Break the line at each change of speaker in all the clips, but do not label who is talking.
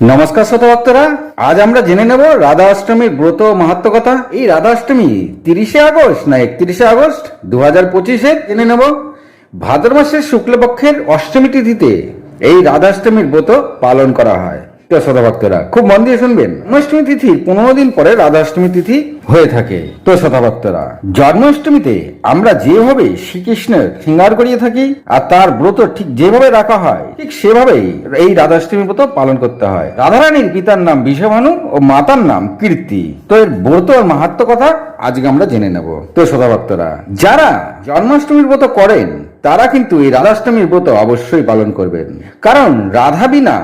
নমস্কার শ্রোতা ভক্তরা আজ আমরা জেনে নেব রাধা অষ্টমীর ব্রত মাহাত্ম কথা এই রাধা অষ্টমী তিরিশে আগস্ট না একত্রিশে আগস্ট দু হাজার পঁচিশে জেনে নেব। ভাদ্র মাসের শুক্লপক্ষের অষ্টমী তিথিতে এই রাধা অষ্টমীর ব্রত পালন করা হয়। তো শ্রোতা ভক্তরা খুব মন দিয়ে শুনবেন। জন্মাষ্টমী তিথি পনেরো দিন পরে রাধাষ্টমী তিথি হয়ে থাকে। তো শ্রোতা ভক্তরা জন্মাষ্টমীতে আমরা যেভাবে শ্রীকৃষ্ণের শৃঙ্গার করিয়ে থাকি আর তার ব্রত ঠিক যেভাবে রাখা হয়, ঠিক সেভাবেই এই রাধাষ্টমী ব্রত পালন করতে হয়। রাধারানীর পিতার নাম বিষভানু ও মাতার নাম কীর্তি। তো এর ব্রত আর মাহাত্ম কথা আজকে আমরা জেনে নেব। তো শ্রোতা ভক্তরা যারা জন্মাষ্টমীর ব্রত করেন, তারা কিন্তু এই রাধাষ্টমীর ব্রত অবশ্যই পালন করবেন। কারণ রাধা বিনা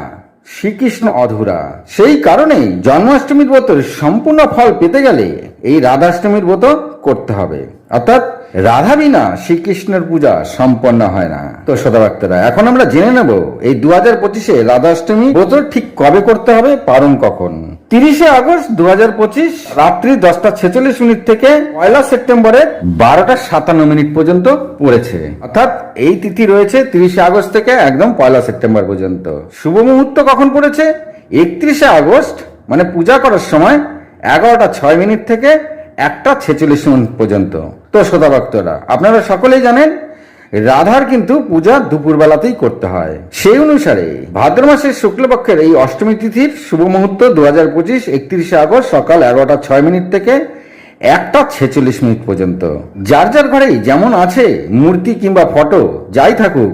শ্রীকৃষ্ণ অধুরা। সেই কারণেই জন্মাষ্টমীর ব্রত সম্পূর্ণ ফল পেতে গেলে এই রাধাষ্টমীর ব্রত করতে হবে। অর্থাৎ রাধা বিনা শ্রীকৃষ্ণের পূজা সম্পন্ন হয় না। তো সদাভক্তরা এখন আমরা জেনে নেব, এই দু হাজার পঁচিশে রাধাষ্টমী ব্রত ঠিক কবে করতে হবে পারণ কখন? তিরিশে আগস্ট দু হাজার পঁচিশ, রাত্রি দশটা ছেচল্লিশ মিনিট থেকে পয়লা সেপ্টেম্বরের বারোটা সাতান্ন মিনিট পর্যন্ত পড়েছে। অর্থাৎ এই তিথি রয়েছে তিরিশে আগস্ট থেকে একদম পয়লা সেপ্টেম্বর পর্যন্ত। শুভ মুহূর্ত কখন পড়েছে? একত্রিশে আগস্ট মানে পূজা করার সময় এগারোটা ছয় মিনিট থেকে একটা ছেচল্লিশ মিনিট পর্যন্ত। তো শ্রোতা ভক্তরা, আপনারা সকলেই জানেন রাধার কিন্তু পূজা দুপুরবেলাতেই করতে হয়। সেই অনুসারে ভাদ্র মাসের শুক্লপক্ষের এই অষ্টমী তিথির শুভ মুহূর্ত দু হাজার পঁচিশ একত্রিশে আগস্ট সকাল এগারোটা ছয় মিনিট থেকে একটা ছেচল্লিশ মিনিট পর্যন্ত। যার যার ঘরেই যেমন আছে মূর্তি কিংবা ফটো, যাই থাকুক,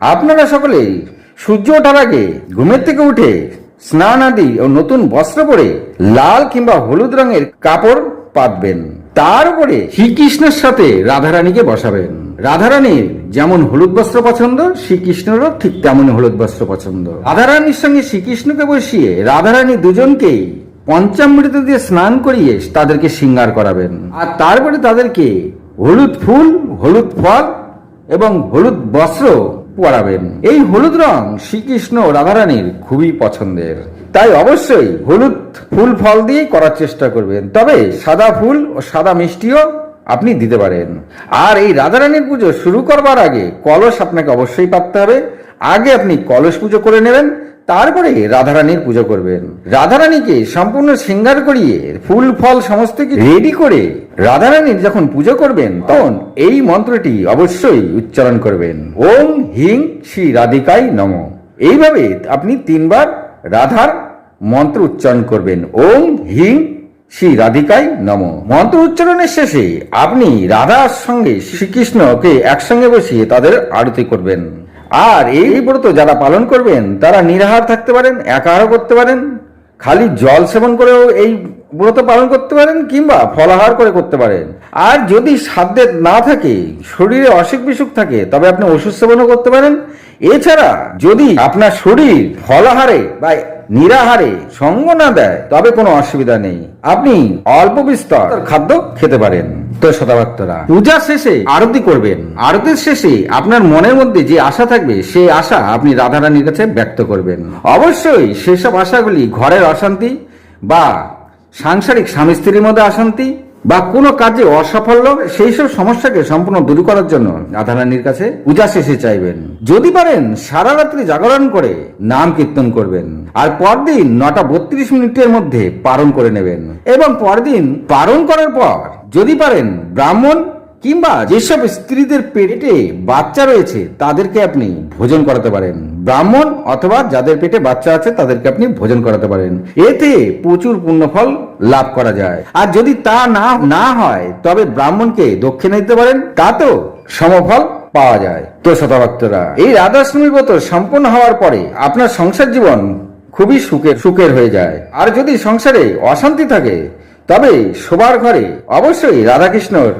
আপনারা সকলেই সূর্য ওঠার আগে ঘুমের থেকে উঠে স্নান আদি ও নতুন বস্ত্র পরে লাল কিংবা হলুদ রঙের কাপড় পাতবেন। তার উপরে শ্রীকৃষ্ণের সাথে রাধারানীকে বসাবেন। রাধারানীর যেমন হলুদ বস্ত্র পছন্দ, শ্রীকৃষ্ণেরও ঠিক তেমন হলুদ বস্ত্র পছন্দ। রাধারানীর সঙ্গে শ্রীকৃষ্ণকে বসিয়ে রাধারানী দুজনকেই পঞ্চামৃত দিয়ে স্নান করিয়ে তাদেরকে শৃঙ্গার করাবেন। আর তারপরে তাদেরকে হলুদ ফুল, হলুদ ফল এবং হলুদ বস্ত্র পরাবেন এই হলুদ রং শ্রীকৃষ্ণ রাধারানীর খুবই পছন্দের। তাই অবশ্যই হলুদ ফুল ফল দিয়ে করার চেষ্টা করবেন। তবে সাদা ফুল ও সাদা মিষ্টিও আপনি দিতে পারেন। আর এই রাধারানীর পুজো শুরু করবার আগে কলস আপনাকে অবশ্যই পাততে হবে। আগে আপনি কলস পুজো করে নেবেন, তারপরে রাধারানীর পুজো করবেন। রাধারানীকে সম্পূর্ণ শৃঙ্গার করিয়ে ফুল, ফল সমস্ত কিছু রেডি করে রাধারানীর যখন পুজো করবেন, তখন এই মন্ত্রটি অবশ্যই উচ্চারণ করবেন। ওম হিং শ্রী রাধিকাই নম। এইভাবে আপনি তিনবার রাধার মন্ত্র উচ্চারণ করবেন। ওম হিং শ্রী রাধিকায় নম। মন্ত্র উচ্চারণের শেষে আপনি রাধার সঙ্গে শ্রীকৃষ্ণকে একসঙ্গে বসিয়ে তাদের আরতি করবেন। আর এই ব্রত যারা পালন করবেন, তারা নিরাহার থাকতে পারেন একাহার করতে পারেন, খালি জল সেবন করেও এই ব্রত পালন করতে পারেন কিংবা ফলাহার করে করতে পারেন। আর যদি সাধ্যে না থাকে, শরীরে অসুখ বিসুখ থাকে, তবে আপনি ওষুধ সেবনও করতে পারেন। এছাড়া যদি আপনার শরীর ফলাহারে বা নিরাহারে সঙ্গ না দেয়, তবে কোনো অসুবিধা নেই। আপনি অল্প বিস্তর খাদ্য খেতে পারেন। তো শতাভক্তরা পূজা শেষে আরতি করবেন। আরতির শেষে আপনার মনের মধ্যে যে আশা থাকবে, সেই আশা আপনি রাধারানীর কাছে ব্যক্ত করবেন। অবশ্যই সেসব আশাগুলি ঘরের অশান্তি বা সাংসারিক স্বামী স্ত্রীর মধ্যে অশান্তি বা কোনো কাজে অসাফল্য, সেই সব সমস্যাকে সম্পূর্ণ দূর করার জন্য রাধারানীর কাছে পূজা শেষে চাইবেন। যদি পারেন, সারা রাত্রি জাগরণ করে নাম কীর্তন করবেন। আর পরদিন নটা বত্রিশ মিনিটের মধ্যে পারণ করে নেবেন। এবং পরদিন পারণ করার পর যদি পারেন, ব্রাহ্মণ কিংবা যেসব স্ত্রীদের পেটে বাচ্চা রয়েছে, তাদেরকে আপনি ভোজন করাতে পারেন। ব্রাহ্মণ অথবা যাদের পেটে বাচ্চা আছে, তাদেরকে আপনি ভোজন করাতে পারেন। এতে প্রচুর পুণ্যফল লাভ করা যায়। আর যদি তা না না হয়, তবে ব্রাহ্মণকে দক্ষিণে দিতে পারেন, তাতেও সমফল পাওয়া যায়। তো শতভক্তরা এই রাধাষ্টমী ব্রত সম্পূর্ণ হওয়ার পরে আপনার সংসার জীবন খুবই সুখের সুখের হয়ে যায়। আর যদি সংসারে অশান্তি থাকে, তবে শোবার ঘরে অবশ্যই রাধাকৃষ্ণর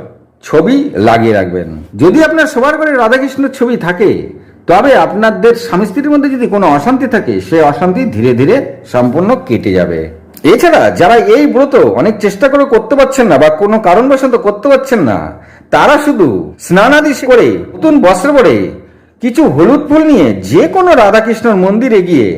ছবি লাগিয়ে রাখবেন। যদি আপনার সবার ঘরে রাধাকৃষ্ণের ছবি থাকে, তবে আপনাদের স্বামী স্ত্রীর মধ্যে যদি কোনো অশান্তি থাকে, সে অশান্তি ধীরে ধীরে সম্পূর্ণ কেটে যাবে। এছাড়া যারা এই ব্রত অনেক চেষ্টা করে করতে পারছেন না বা কোনো কারণবশত করতে পারছেন না, তারা শুধু স্নানাদি করে, নতুন বস্ত্র পরে, কিছু হলুদ ফুল নিয়ে যে কোনো রাধাকৃষ্ণর মন্দিরে গিয়ে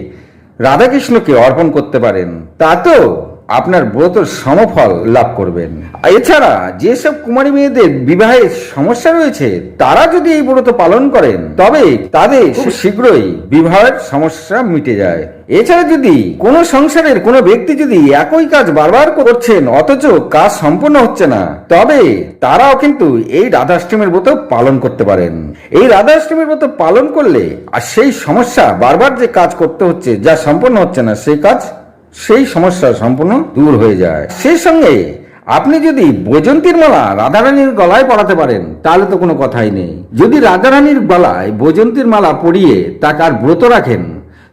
রাধাকৃষ্ণকে অর্পণ করতে পারেন। তাতেও আপনার ব্রত সমফল লাভ করবেন। এছাড়া যেসব কুমারী মেয়েদের বিবাহের সমস্যা রয়েছে তারা যদি এই ব্রত পালন করেন তবে তাদের খুব শীঘ্রই বিবাহের সমস্যা মিটে যায়। এছাড়া যদি কোনো সংসারের কোনো ব্যক্তি যদি একই কাজ বারবার করছেন অথচ কাজ সম্পূর্ণ হচ্ছে না তবে তারাও কিন্তু এই রাধাষ্টমীর ব্রত পালন করতে পারেন। এই রাধাষ্টমীর ব্রত পালন করলে আর সেই সমস্যা বারবার যে কাজ করতে হচ্ছে যা সম্পূর্ণ হচ্ছে না সেই কাজ সেই সমস্যা সম্পূর্ণ দূর হয়ে যায়। সেই সঙ্গে আপনি যদি বৈজন্তীর মালা রাধারানীর গলায় পড়াতে পারেন, তাহলে তো কোনো কথাই নেই। যদি রাধারানীর গলায় বৈজন্তীর মালা পরিয়ে তাকে আর ব্রত রাখেন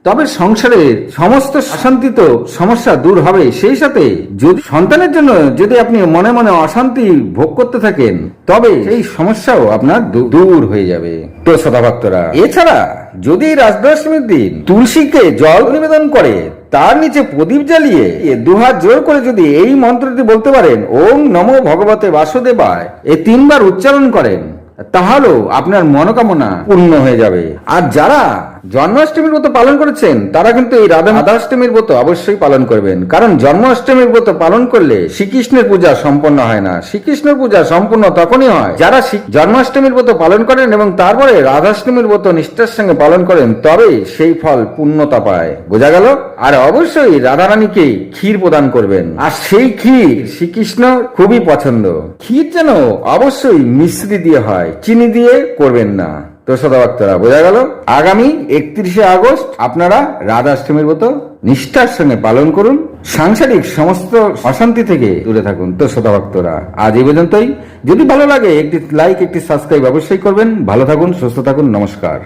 তবে সংসারের সমস্ত অশান্তি তো সমস্যা দূর হবে। সেই সাথে যদি সন্তানের জন্য যদি আপনি মনে মনে অশান্তি ভোগ করতে থাকেন তবে এই সমস্যাও আপনার দূর হয়ে যাবে। তো শ্রোতা ভক্তরা এছাড়া যদি রাজদশমীর দিন তুলসীকে জল নিবেদন করে তার নিচে প্রদীপ জ্বালিয়ে এ দুহাত জোর করে যদি এই মন্ত্রটি বলতে পারেন ওম নমো ভগবতে বাসুদেবায় এই তিনবার উচ্চারণ করেন তাহলেও আপনার মনোকামনা পূর্ণ হয়ে যাবে। আর যারা জন্মাষ্টমীর ব্রত পালন করেছেন, তারা কিন্তু এই রাধা রাধাষ্টমীর ব্রত অবশ্যই পালন করবেন। কারণ জন্মাষ্টমীর ব্রত পালন করলে শ্রীকৃষ্ণের পূজা সম্পন্ন হয় না। শ্রীকৃষ্ণের পূজা সম্পূর্ণ তখনই হয় যারা জন্মাষ্টমীর ব্রত পালন করেন এবং তারপরে রাধাষ্টমীর ব্রত নিষ্ঠার সঙ্গে পালন করেন, তবে সেই ফল পূর্ণতা পায়। বোঝা গেল? আর অবশ্যই রাধারানীকে ক্ষীর প্রদান করবেন। আর সেই ক্ষীর শ্রীকৃষ্ণ খুবই পছন্দ। ক্ষীর যেন অবশ্যই মিশ্রি দিয়ে হয়, চিনি দিয়ে করবেন না। তো ভক্তরা বোঝা গেল? আগামী একত্রিশে আগস্ট আপনারা রাধাষ্টমীর মতো নিষ্ঠার সঙ্গে পালন করুন। সাংসারিক সমস্ত অশান্তি থেকে দূরে থাকুন তো শ্রোতা ভক্তরা আজ এই পর্যন্তই। যদি ভালো লাগে, একটি লাইক একটি সাবস্ক্রাইব অবশ্যই করবেন। ভালো থাকুন, সুস্থ থাকুন, নমস্কার।